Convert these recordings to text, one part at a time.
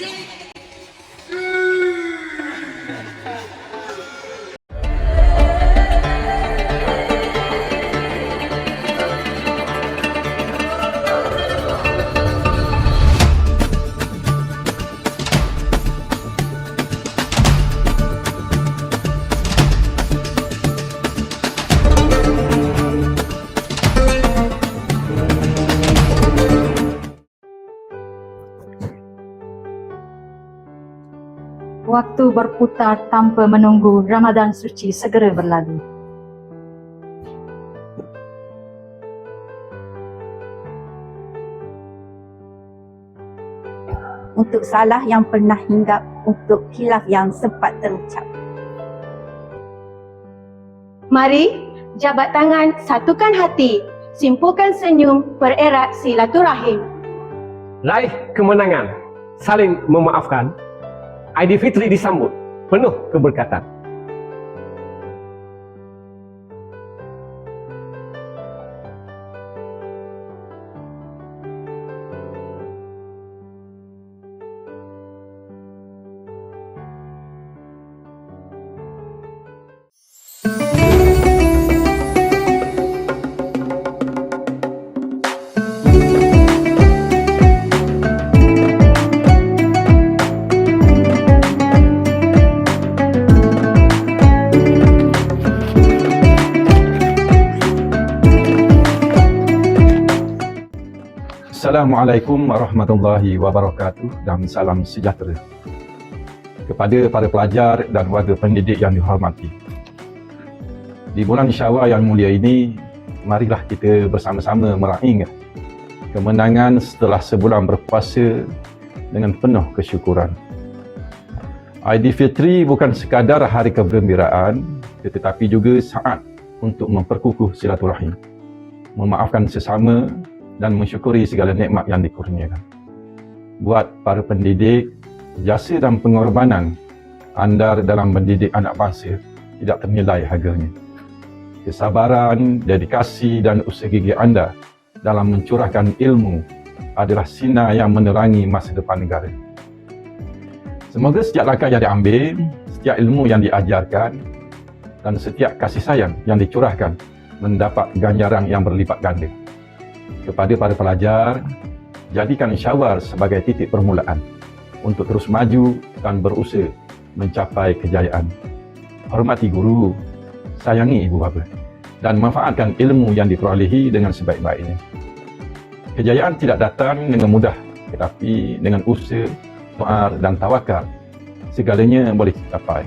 Jake. Waktu berputar tanpa menunggu Ramadan suci segera berlalu. untuk salah yang pernah hinggap, untuk khilaf yang sempat terucap. Mari, jabat tangan, satukan hati, simpulkan senyum, bererat silaturahim. Raih kemenangan, saling memaafkan, Aidilfitri disambut penuh keberkatan. Assalamualaikum warahmatullahi wabarakatuh dan salam sejahtera kepada para pelajar dan warga pendidik yang dihormati. Di bulan Syawal yang mulia ini, marilah kita bersama-sama meraih kemenangan setelah sebulan berpuasa dengan penuh kesyukuran. Aidilfitri bukan sekadar hari kegembiraan tetapi juga saat untuk memperkukuh silaturahim, memaafkan sesama dan mensyukuri segala nikmat yang dikurniakan. Buat para pendidik, jasa dan pengorbanan anda dalam mendidik anak bangsa tidak ternilai harganya. Kesabaran, dedikasi dan usaha gigi anda dalam mencurahkan ilmu adalah sinar yang menerangi masa depan negara. Semoga setiap langkah yang diambil, setiap ilmu yang diajarkan dan setiap kasih sayang yang dicurahkan mendapat ganjaran yang berlipat ganda kepada para pelajar, jadikan syawal sebagai titik permulaan untuk terus maju dan berusaha mencapai kejayaan. Hormati guru, sayangi ibu bapa dan manfaatkan ilmu yang diperolehi dengan sebaik-baiknya. Kejayaan tidak datang dengan mudah tetapi dengan usaha, doa dan tawakal segalanya boleh dicapai.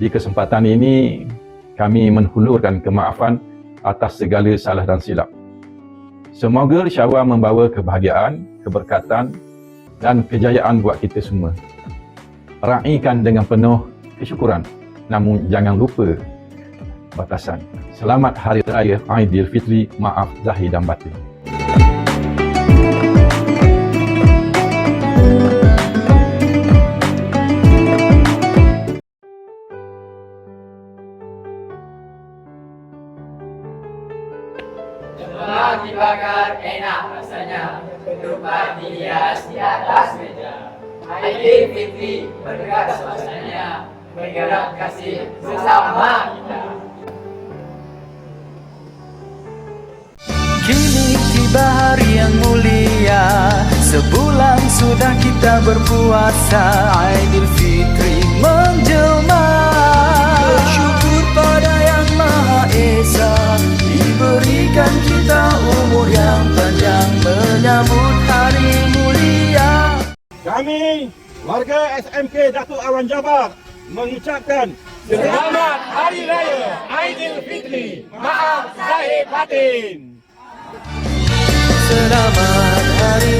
Di, kesempatan ini kami menghulurkan kemaafan atas segala salah dan silap Semoga Syawal membawa kebahagiaan, keberkatan dan kejayaan buat kita semua. Raikan dengan penuh kesyukuran. Namun jangan lupa batasan. Selamat Hari Raya Aidilfitri. Maaf zahir dan batin. Lemak dibakar enak rasanya. Ketupat dihias di atas meja. Aidilfitri berdekat suasananya Bergerak kasih sesama kita. Kini tiba hari yang mulia. Sebulan sudah kita berpuasa. Aidilfitri Kami, warga SMK Datuk Awan Jabar mengucapkan Selamat Hari Raya Aidilfitri. Maaf zahir batin. Selamat Hari